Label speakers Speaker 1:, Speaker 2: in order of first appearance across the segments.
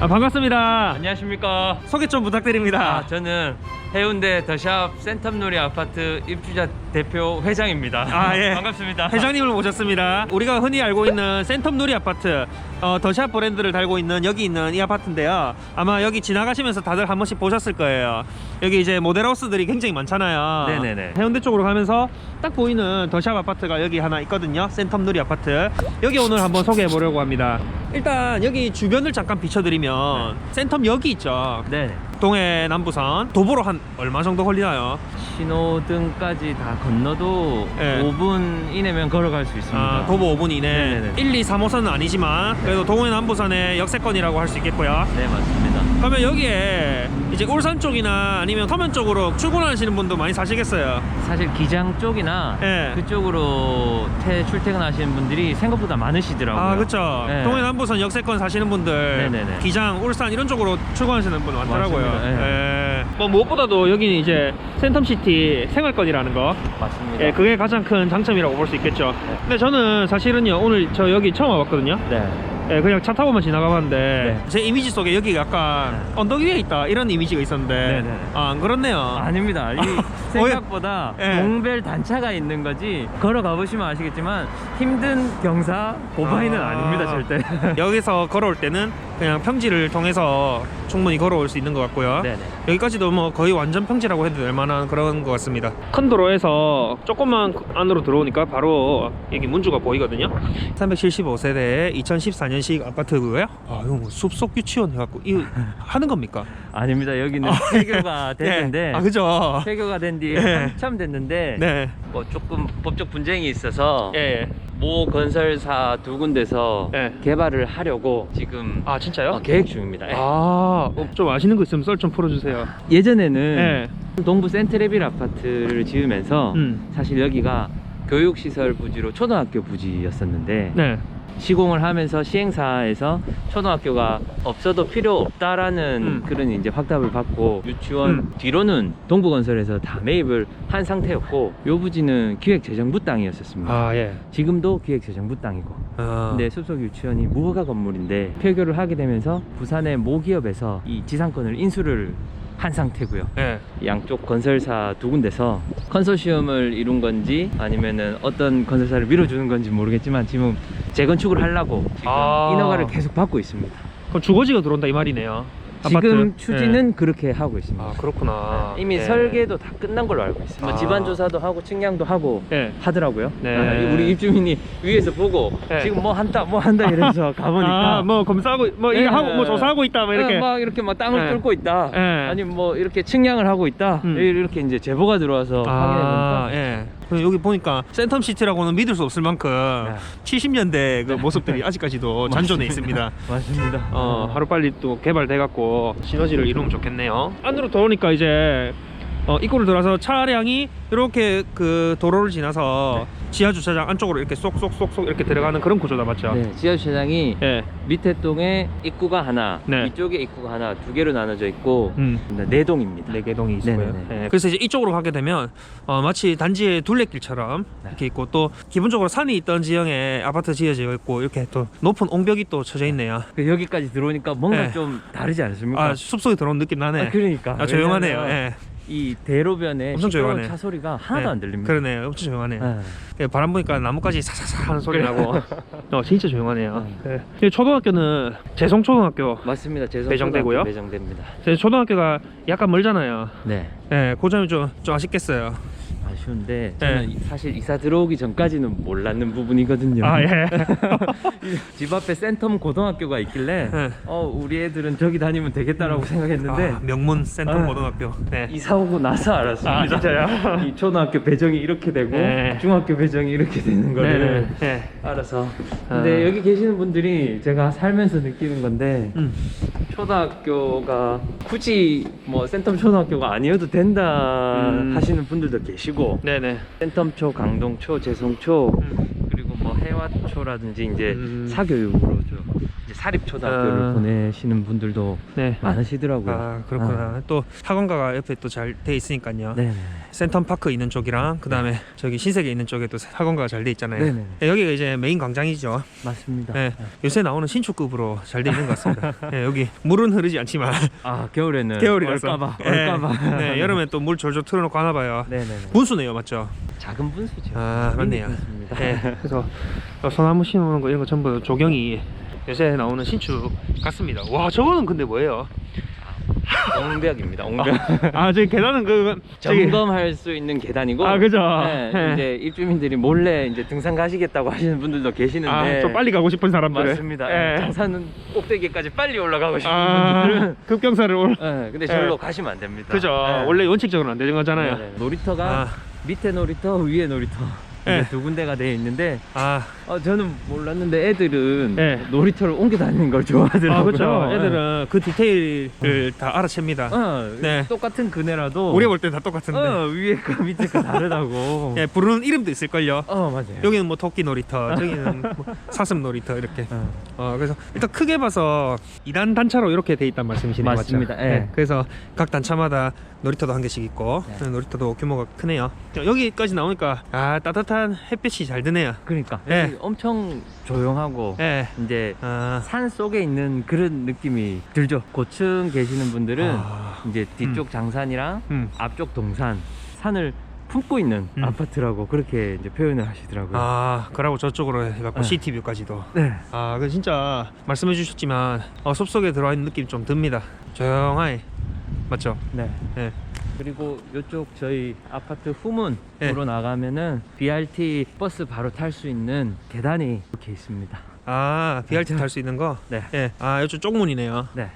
Speaker 1: 아, 반갑습니다.
Speaker 2: 안녕하십니까.
Speaker 1: 소개 좀 부탁드립니다.
Speaker 2: 아, 저는 해운대 더샵 센텀놀이 아파트 입주자 대표 회장입니다.
Speaker 1: 아, 예.
Speaker 2: 반갑습니다.
Speaker 1: 회장님을 모셨습니다. 우리가 흔히 알고 있는 센텀 누리 아파트, 어, 더샵 브랜드를 달고 있는 여기 있는 이 아파트인데요. 아마 여기 지나가시면서 다들 한 번씩 보셨을 거예요. 여기 이제 모델하우스들이 굉장히 많잖아요.
Speaker 2: 네네네.
Speaker 1: 해운대 쪽으로 가면서 딱 보이는 더샵 아파트가 여기 하나 있거든요. 센텀 누리 아파트. 여기 오늘 한번 소개해 보려고 합니다. 일단 여기 주변을 잠깐 비춰드리면 센텀 역이 있죠.
Speaker 2: 네.
Speaker 1: 동해 남부선 도보로 한 얼마 정도 걸리나요?
Speaker 2: 신호등까지 다 건너도
Speaker 1: 예.
Speaker 2: 5분 이내면 걸어갈 수 있습니다.
Speaker 1: 아, 도보 5분 이내
Speaker 2: 네네네.
Speaker 1: 1, 2, 3호선은 아니지만 그래도 동해 남부선의 역세권이라고 할 수 있겠고요
Speaker 2: 네, 맞습니다.
Speaker 1: 그러면 여기에 이제 울산 쪽이나 아니면 서면 쪽으로 출근하시는 분도 많이 사시겠어요
Speaker 2: 사실 기장 쪽이나
Speaker 1: 예.
Speaker 2: 그쪽으로 퇴, 출퇴근하시는 분들이 생각보다 많으시더라고요.
Speaker 1: 아 그쵸
Speaker 2: 네.
Speaker 1: 동해 남부선 역세권 사시는 분들
Speaker 2: 네네네.
Speaker 1: 기장, 울산 이런 쪽으로 출근하시는 분 많더라고요
Speaker 2: 맞습니다.
Speaker 1: 예. 뭐 무엇보다도 여기는 이제 센텀시티 생활권이라는 거
Speaker 2: 맞습니다.
Speaker 1: 예, 그게 가장 큰 장점이라고 볼 수 있겠죠 근데 저는 사실은요 오늘 저 여기 처음 와봤거든요
Speaker 2: 네.
Speaker 1: 예, 그냥 차 타고만 지나가 봤는데
Speaker 2: 네.
Speaker 1: 제 이미지 속에 여기가 약간
Speaker 2: 네.
Speaker 1: 언덕 위에 있다 이런 이미지가 있었는데
Speaker 2: 네, 네.
Speaker 1: 아, 안 그렇네요.
Speaker 2: 아닙니다. 이 생각보다
Speaker 1: 예.
Speaker 2: 동별 단차가 있는 거지 걸어가 보시면 아시겠지만 힘든 경사 고바이는
Speaker 1: 아.
Speaker 2: 아... 닙니다 절대.
Speaker 1: 여기서 걸어올 때는 그냥 평지를 통해서 충분히 걸어올 수 있는 것 같고요.
Speaker 2: 네네.
Speaker 1: 여기까지도 뭐 거의 완전 평지라고 해도 될 만한 그런 것 같습니다. 큰 도로에서 조금만 안으로 들어오니까 바로 여기 문주가 보이거든요. 375세대 2014년식 아파트고요. 아, 이거 뭐 숲속 유치원 해갖고 이거 하는 겁니까?
Speaker 2: 아닙니다. 여기는 폐교가 됐는데
Speaker 1: 예. 아, 그죠?
Speaker 2: 폐교가 된뒤
Speaker 1: 예.
Speaker 2: 한참 됐는데
Speaker 1: 네.
Speaker 2: 뭐 조금 법적 분쟁이 있어서
Speaker 1: 예.
Speaker 2: 모 건설사 두 군데서
Speaker 1: 예.
Speaker 2: 개발을 하려고 지금
Speaker 1: 아, 진짜요?
Speaker 2: 어, 계획 중입니다. 예.
Speaker 1: 아, 어, 좀 아시는 거 있으면 썰 좀 풀어주세요.
Speaker 2: 예전에는
Speaker 1: 네.
Speaker 2: 동부 센트레빌 아파트를 지으면서
Speaker 1: 음.
Speaker 2: 사실 여기가 교육시설 부지로 초등학교 부지였었는데
Speaker 1: 네.
Speaker 2: 시공을 하면서 시행사에서 초등학교가 없어도 필요 없다라는
Speaker 1: 음.
Speaker 2: 그런 이제 확답을 받고 유치원
Speaker 1: 음.
Speaker 2: 뒤로는 동부건설에서 다 매입을 한 상태였고 요 부지는 기획재정부 땅이었었습니다.
Speaker 1: 아, 예.
Speaker 2: 지금도 기획재정부 땅이고
Speaker 1: 아,
Speaker 2: 근데 숲속 유치원이 무허가 건물인데 폐교를 하게 되면서 부산의 모 기업에서 이 지상권을 인수를 한 상태고요.
Speaker 1: 예.
Speaker 2: 양쪽 건설사 두 군데서 컨소시엄을 이룬 건지 아니면은 어떤 건설사를 밀어주는 건지 모르겠지만 지금 재건축을 하려고 지금
Speaker 1: 아.
Speaker 2: 인허가를 계속 받고 있습니다.
Speaker 1: 그럼 주거지가 들어온다 이 말이네요.
Speaker 2: 지금
Speaker 1: 아파트.
Speaker 2: 추진은 그렇게 하고
Speaker 1: 예.
Speaker 2: 있습니다.
Speaker 1: 아, 그렇구나.
Speaker 2: 이미
Speaker 1: 예.
Speaker 2: 설계도 다 끝난 걸로 알고 있어요. 뭐
Speaker 1: 아.
Speaker 2: 집안 조사도 하고 측량도 하고
Speaker 1: 예.
Speaker 2: 하더라고요.
Speaker 1: 네.
Speaker 2: 아, 우리 입주민이 위에서 보고
Speaker 1: 네.
Speaker 2: 지금 뭐 한다 뭐 한다 이러면서 가보니까
Speaker 1: 아, 뭐 검사하고 뭐
Speaker 2: 예.
Speaker 1: 이거 하고 뭐 조사하고 있다 뭐 이렇게.
Speaker 2: 어, 막 이렇게 막 땅을
Speaker 1: 네.
Speaker 2: 뚫고 있다.
Speaker 1: 예.
Speaker 2: 아니 뭐 이렇게 측량을 하고 있다.
Speaker 1: 음.
Speaker 2: 이렇게 이제 제보가 들어와서 확인해
Speaker 1: 아,
Speaker 2: 보니까
Speaker 1: 예. 여기 보니까 센텀 시티라고는 믿을 수 없을 만큼
Speaker 2: 네.
Speaker 1: 70년대 그 모습들이 아직까지도 잔존해 있습니다.
Speaker 2: 맞습니다.
Speaker 1: 어, 하루 빨리 또 개발돼 갖고 시너지를 이루면 좋겠네요. 안으로 들어오니까 이제 어, 입구를 들어서 차량이 이렇게 그 도로를 지나서 지하 주차장 안쪽으로 이렇게 쏙쏙쏙쏙 이렇게 들어가는 그런 구조다 맞죠?
Speaker 2: 네, 지하 주차장이
Speaker 1: 예.
Speaker 2: 밑에 동에 입구가 하나,
Speaker 1: 네.
Speaker 2: 위쪽에 입구가 하나, 두 개로 나눠져 있고
Speaker 1: 음.
Speaker 2: 네 동입니다.
Speaker 1: 네 개 동이 있고요.
Speaker 2: 네네네.
Speaker 1: 예, 그래서 이제 이쪽으로 가게 되면 어, 마치 단지의 둘레길처럼
Speaker 2: 네.
Speaker 1: 이렇게 있고 또 기본적으로 산이 있던 지형에 아파트 지어져 있고 이렇게 또 높은 옹벽이 또 쳐져 있네요.
Speaker 2: 그 여기까지 들어오니까 뭔가
Speaker 1: 네.
Speaker 2: 좀 다르지 않습니까?
Speaker 1: 아 숲속에 들어온 느낌 나네.
Speaker 2: 아, 그러니까.
Speaker 1: 아, 조용하네요. 예.
Speaker 2: 이 대로변에
Speaker 1: 엄청
Speaker 2: 시끄러운
Speaker 1: 조용하네.
Speaker 2: 차 소리가 하나도
Speaker 1: 네.
Speaker 2: 안 들립니다.
Speaker 1: 그러네요. 엄청 조용하네요.
Speaker 2: 네.
Speaker 1: 예, 바람 보니까 나뭇가지 사사사 하는 소리 나고. 어 진짜 조용하네요.
Speaker 2: 네.
Speaker 1: 예. 이 초등학교는 재성 초등학교.
Speaker 2: 맞습니다. 재성
Speaker 1: 배정되고요?
Speaker 2: 배정됩니다.
Speaker 1: 제 초등학교가 약간 멀잖아요.
Speaker 2: 네.
Speaker 1: 예, 그 점이 좀, 좀 아쉽겠어요.
Speaker 2: 아쉬운데
Speaker 1: 네.
Speaker 2: 저는 이- 사실 이사 들어오기 전까지는 몰랐는 부분이거든요.
Speaker 1: 아 예.
Speaker 2: 집 앞에 센텀 고등학교가 있길래
Speaker 1: 네.
Speaker 2: 어 우리 애들은 저기 다니면 되겠다라고 생각했는데
Speaker 1: 아, 명문 센텀
Speaker 2: 아.
Speaker 1: 고등학교. 네.
Speaker 2: 이사 오고 나서 알았습니다.
Speaker 1: 아, 진짜요?
Speaker 2: 이 초등학교 배정이 이렇게 되고
Speaker 1: 네.
Speaker 2: 중학교 배정이 이렇게 되는 거를
Speaker 1: 네. 네.
Speaker 2: 알아서. 근데
Speaker 1: 아.
Speaker 2: 여기 계시는 분들이 제가 살면서 느끼는 건데
Speaker 1: 음.
Speaker 2: 초등학교가 굳이 뭐 센텀 초등학교가 아니어도 된다
Speaker 1: 음.
Speaker 2: 하시는 분들도 계시고
Speaker 1: 네네.
Speaker 2: 센텀초, 강동초, 재성초
Speaker 1: 음.
Speaker 2: 그리고 뭐 해화초라든지 이제
Speaker 1: 음.
Speaker 2: 사교육으로 좀 이제 사립 초등학교를
Speaker 1: 아.
Speaker 2: 보내시는 분들도
Speaker 1: 네.
Speaker 2: 많으시더라고요.
Speaker 1: 아 그렇구나. 또 학원가가 옆에 또 잘 돼 있으니까요.
Speaker 2: 네네.
Speaker 1: 센텀 파크 있는 쪽이랑 그 다음에 저기 신세계 있는 쪽에 또 학원가가 잘 돼 있잖아요.
Speaker 2: 네네.
Speaker 1: 네, 여기가 이제 메인 광장이죠.
Speaker 2: 맞습니다.
Speaker 1: 네. 요새 나오는 신축급으로 잘 돼 있는 것 같습니다. 네, 여기 물은 흐르지 않지만
Speaker 2: 아 겨울에는
Speaker 1: 겨울이라서
Speaker 2: 얼까봐.
Speaker 1: 네.
Speaker 2: 얼까봐.
Speaker 1: 네, 여름에 또 물 졸졸 틀어놓고 하나 봐요.
Speaker 2: 네네네.
Speaker 1: 분수네요, 맞죠?
Speaker 2: 작은 분수죠.
Speaker 1: 아, 맞네요.
Speaker 2: 분수입니다.
Speaker 1: 네. 그래서 어, 소나무 심어놓은 거 이런 거 전부 조경이 요새 나오는 신축 같습니다. 와, 저거는 근데 뭐예요?
Speaker 2: 옹벽입니다. 옹벽.
Speaker 1: 아, 저기 계단은 그
Speaker 2: 점검할 수 있는 계단이고.
Speaker 1: 아, 그죠.
Speaker 2: 네,
Speaker 1: 네.
Speaker 2: 이제 입주민들이 몰래 이제 등산 가시겠다고 하시는 분들도 계시는데.
Speaker 1: 아, 좀 빨리 가고 싶은 사람들.
Speaker 2: 맞습니다.
Speaker 1: 예.
Speaker 2: 장사는 꼭대기까지 빨리 올라가고 싶은
Speaker 1: 아,
Speaker 2: 분들은.
Speaker 1: 급경사를 올.
Speaker 2: 네, 근데 절로 가시면 안 됩니다.
Speaker 1: 그죠.
Speaker 2: 네.
Speaker 1: 원래 원칙적으로는 안 되는 거잖아요.
Speaker 2: 네네. 놀이터가
Speaker 1: 아,
Speaker 2: 밑에 놀이터, 위에 놀이터.
Speaker 1: 네.
Speaker 2: 두 군데가 되어 있는데
Speaker 1: 아,
Speaker 2: 어, 저는 몰랐는데 애들은
Speaker 1: 네.
Speaker 2: 놀이터를 옮겨 다니는 걸 좋아하더라고요.
Speaker 1: 아 그렇죠. 애들은 그 디테일을 다 알아챕니다.
Speaker 2: 어,
Speaker 1: 네.
Speaker 2: 똑같은 그네라도
Speaker 1: 우리 볼 땐 다 똑같은데.
Speaker 2: 어, 위에가 밑에가 다르다고.
Speaker 1: 예, 부르는 이름도 있을걸요.
Speaker 2: 어 맞아요.
Speaker 1: 여기는 뭐 토끼 놀이터, 저기는 뭐 사슴 놀이터 이렇게.
Speaker 2: 어.
Speaker 1: 어, 그래서 일단 크게 봐서 2단 단차로 이렇게 돼 있단 말씀이시네요.
Speaker 2: 맞습니다.
Speaker 1: 맞죠?
Speaker 2: 예.
Speaker 1: 그래서 각 단차마다 놀이터도 한 개씩 있고
Speaker 2: 네.
Speaker 1: 네, 놀이터도 규모가 크네요. 여기까지 나오니까 아 따뜻한 햇빛이 잘 드네요.
Speaker 2: 그러니까
Speaker 1: 예.
Speaker 2: 엄청 조용하고
Speaker 1: 예.
Speaker 2: 이제
Speaker 1: 아,
Speaker 2: 산 속에 있는 그런 느낌이 들죠. 고층 계시는 분들은
Speaker 1: 아,
Speaker 2: 이제 뒤쪽 장산이랑
Speaker 1: 음.
Speaker 2: 앞쪽 동산 산을 품고 있는
Speaker 1: 음.
Speaker 2: 아파트라고 그렇게 이제 표현을 하시더라고요.
Speaker 1: 아, 그러고 저쪽으로 해갖고
Speaker 2: 네.
Speaker 1: 시티뷰까지도.
Speaker 2: 네.
Speaker 1: 아, 그 진짜 말씀해 주셨지만 어, 숲속에 들어와 있는 느낌 좀 듭니다. 조용하게. 맞죠?
Speaker 2: 네.
Speaker 1: 네.
Speaker 2: 그리고 이쪽 저희 아파트 후문으로
Speaker 1: 네.
Speaker 2: 나가면은 BRT 버스 바로 탈 수 있는 계단이 이렇게 있습니다.
Speaker 1: 아, BRT 탈 수 있는 거?
Speaker 2: 네.
Speaker 1: 예. 아, 이쪽 쪽문이네요.
Speaker 2: 네.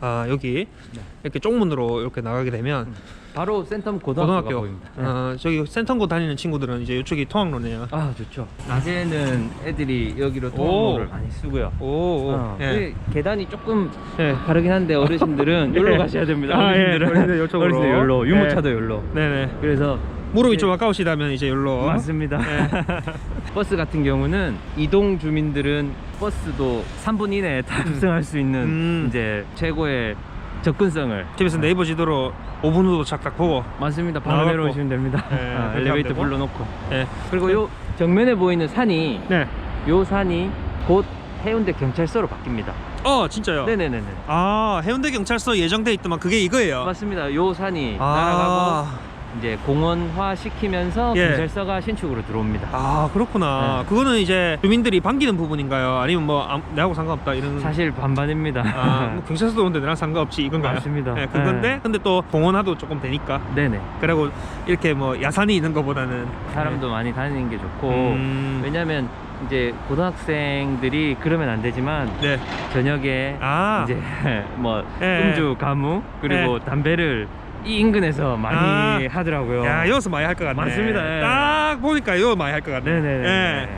Speaker 1: 아, 여기
Speaker 2: 네.
Speaker 1: 이렇게 쪽문으로 이렇게 나가게 되면
Speaker 2: 음. 바로 센텀 고등학교가
Speaker 1: 고등학교.
Speaker 2: 보입니다. 네.
Speaker 1: 어, 저기 센텀고 다니는 친구들은 이제 이쪽이 통학로네요.
Speaker 2: 아 좋죠. 낮에는 애들이 여기로 통로를 많이 쓰고요.
Speaker 1: 오, 오.
Speaker 2: 어,
Speaker 1: 예.
Speaker 2: 그 계단이 조금
Speaker 1: 예.
Speaker 2: 다르긴 한데 어르신들은 여기로
Speaker 1: 예.
Speaker 2: 가셔야 됩니다.
Speaker 1: 아, 예.
Speaker 2: 어르신들은
Speaker 1: 어르신들 이쪽으로.
Speaker 2: 어르신들 여기로
Speaker 1: 예.
Speaker 2: 유모차도 여기로.
Speaker 1: 네네.
Speaker 2: 그래서
Speaker 1: 무릎이
Speaker 2: 예.
Speaker 1: 좀 아까우시다면 이제 여기로.
Speaker 2: 맞습니다.
Speaker 1: 예.
Speaker 2: 버스 같은 경우는 이동 주민들은 버스도 3분 이내에 탑승할 수 있는
Speaker 1: 음.
Speaker 2: 이제 최고의 접근성을
Speaker 1: 집에서 네이버 지도로 5분 후 도 착 딱 보고.
Speaker 2: 맞습니다. 바로. 내려오시면 됩니다.
Speaker 1: 예,
Speaker 2: 아, 엘리베이터
Speaker 1: 되고.
Speaker 2: 불러놓고
Speaker 1: 예.
Speaker 2: 그리고 요 정면에 보이는 산이
Speaker 1: 네.
Speaker 2: 요 산이 곧 해운대 경찰서로 바뀝니다.
Speaker 1: 어, 진짜요?
Speaker 2: 네네네네.
Speaker 1: 아, 해운대 경찰서 예정돼 있더만 그게 이거예요.
Speaker 2: 맞습니다. 요 산이 날아가고
Speaker 1: 아.
Speaker 2: 이제 공원화 시키면서
Speaker 1: 예.
Speaker 2: 경찰서가 신축으로 들어옵니다.
Speaker 1: 아 그렇구나.
Speaker 2: 네.
Speaker 1: 그거는 이제 주민들이 반기는 부분인가요? 아니면 뭐 아무- 내하고 상관없다 이런?
Speaker 2: 사실 반반입니다.
Speaker 1: 아, 뭐 경찰서도 오는데 나랑 상관없지 이건가요?
Speaker 2: 맞습니다.
Speaker 1: 네, 그건데
Speaker 2: 네.
Speaker 1: 근데 또 공원화도 조금 되니까.
Speaker 2: 네네.
Speaker 1: 그리고 이렇게 뭐 야산이 있는 것보다는
Speaker 2: 사람도 많이 다니는 게 좋고
Speaker 1: 음.
Speaker 2: 왜냐면 이제 고등학생들이 그러면 안 되지만
Speaker 1: 네.
Speaker 2: 저녁에
Speaker 1: 아.
Speaker 2: 이제 뭐
Speaker 1: 예.
Speaker 2: 음주 가무 그리고 담배를 이 인근에서 많이 하더라고요.
Speaker 1: 야 여기서 많이 할 것 같네.
Speaker 2: 맞습니다. 예.
Speaker 1: 딱 보니까 여기 많이 할 것 같네.
Speaker 2: 네네네.
Speaker 1: 예.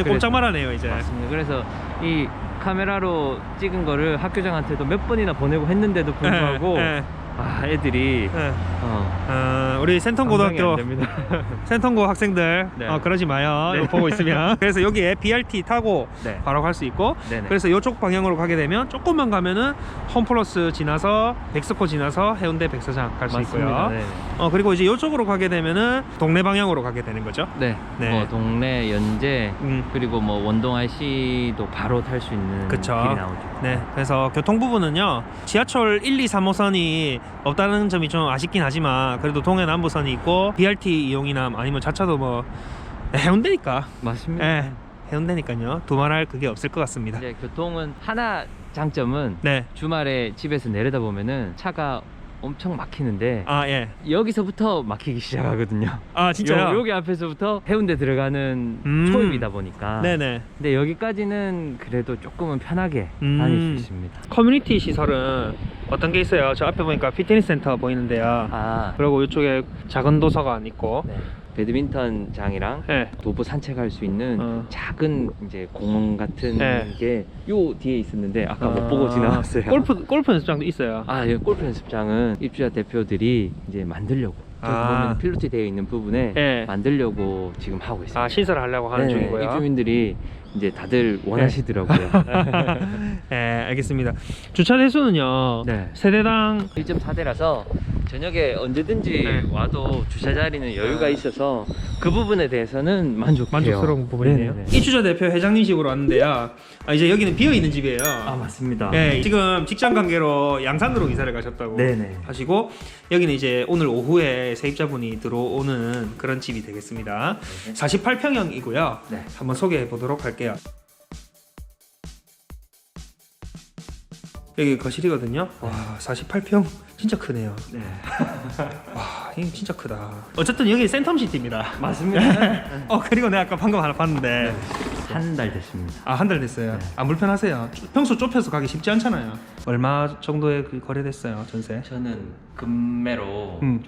Speaker 1: 이거 꼼짝 말하네요 이제.
Speaker 2: 맞습니다. 그래서 이 카메라로 찍은 거를 학교장한테도 몇 번이나 보내고 했는데도 불구하고
Speaker 1: 예, 예,
Speaker 2: 아 애들이
Speaker 1: 예.
Speaker 2: 어,
Speaker 1: 어, 우리
Speaker 2: 감당이 안
Speaker 1: 고등학교
Speaker 2: 됩니다.
Speaker 1: 센텀고 학생들
Speaker 2: 네.
Speaker 1: 어, 그러지 마요.
Speaker 2: 네.
Speaker 1: 이거 보고 있으면. 그래서 여기에 BRT 타고
Speaker 2: 네.
Speaker 1: 바로 갈 수 있고
Speaker 2: 네네.
Speaker 1: 그래서 이쪽 방향으로 가게 되면 조금만 가면은 홈플러스 지나서 백스코 지나서 해운대 백사장 갈 수
Speaker 2: 맞습니다.
Speaker 1: 있고요.
Speaker 2: 네.
Speaker 1: 어 그리고 이제 이쪽으로 가게 되면은 동네 방향으로 가게 되는 거죠.
Speaker 2: 네.
Speaker 1: 네.
Speaker 2: 뭐 동네 연제
Speaker 1: 음.
Speaker 2: 그리고 뭐 원동 IC도 바로 탈 수 있는
Speaker 1: 그쵸.
Speaker 2: 길이 나오죠.
Speaker 1: 네, 그래서 교통 부분은요 지하철 1, 2, 3호선이 없다는 점이 좀 아쉽긴 하지만 그래도 동해 남부선이 있고 BRT 이용이나 아니면 자차도 뭐 해운대니까,
Speaker 2: 맞습니다.
Speaker 1: 예, 해운대니까요 두말할 그게 없을 것 같습니다.
Speaker 2: 이제 교통은 하나 장점은
Speaker 1: 네,
Speaker 2: 주말에 집에서 내려다 보면은 차가 엄청 막히는데
Speaker 1: 아 예,
Speaker 2: 여기서부터 막히기 시작하거든요.
Speaker 1: 아 진짜요?
Speaker 2: 요, 여기 앞에서부터 해운대 들어가는
Speaker 1: 음.
Speaker 2: 초입이다 보니까.
Speaker 1: 네네.
Speaker 2: 근데 여기까지는 그래도 조금은 편하게
Speaker 1: 음.
Speaker 2: 다닐 수 있습니다.
Speaker 1: 커뮤니티 시설은 어떤 게 있어요? 저 앞에 보니까 피트니스 센터 보이는데요.
Speaker 2: 아,
Speaker 1: 그리고 이쪽에 작은 도서관 있고,
Speaker 2: 네. 배드민턴장이랑
Speaker 1: 네,
Speaker 2: 도보 산책할 수 있는
Speaker 1: 어.
Speaker 2: 작은 이제 공원 같은
Speaker 1: 네.
Speaker 2: 게요 뒤에 있었는데 아까 못
Speaker 1: 아,
Speaker 2: 보고 지나갔어요.
Speaker 1: 골프 골프 연습장도 있어요.
Speaker 2: 아, 예, 골프 연습장은 입주자 대표들이 이제 만들려고
Speaker 1: 아.
Speaker 2: 보면 필로티 되어 있는 부분에
Speaker 1: 예.
Speaker 2: 만들려고 지금 하고 있습니다.
Speaker 1: 아 신설하려고 하는
Speaker 2: 네,
Speaker 1: 중이고요.
Speaker 2: 입주민들이 이제 다들 원하시더라고요.
Speaker 1: 네, 알겠습니다. 주차 대수는요.
Speaker 2: 네.
Speaker 1: 세대당
Speaker 2: 1.4대라서 저녁에 언제든지
Speaker 1: 네.
Speaker 2: 와도 주차 자리는 여유가 있어서 그 부분에 대해서는 만족해요.
Speaker 1: 만족스러운 부분이네요.
Speaker 2: 네네네.
Speaker 1: 이주자 대표 회장님식으로 왔는데요. 아, 이제 여기는 비어 있는 집이에요.
Speaker 2: 아 맞습니다.
Speaker 1: 네, 지금 직장 관계로 양산으로 이사를 가셨다고
Speaker 2: 네네.
Speaker 1: 하시고 여기는 이제 오늘 오후에 세입자분이 들어오는 그런 집이 되겠습니다.
Speaker 2: 네.
Speaker 1: 48평형이고요.
Speaker 2: 네.
Speaker 1: 한번 소개해 보도록 할게요. 여기 거실이거든요. 와, 48평 진짜 크네요.
Speaker 2: 네.
Speaker 1: 와, 이거 진짜 크다. 어쨌든 여기 센텀시티입니다.
Speaker 2: 맞습니다.
Speaker 1: 어, 그리고 내가 아까 방금 하나 봤는데
Speaker 2: 한 달 됐습니다.
Speaker 1: 아, 한 달 됐어요.
Speaker 2: 네.
Speaker 1: 안 불편하세요? 평소 좁혀서 가기 쉽지 않잖아요. 얼마 정도에 그 거래됐어요, 전세?
Speaker 2: 저는 금매로
Speaker 1: 음.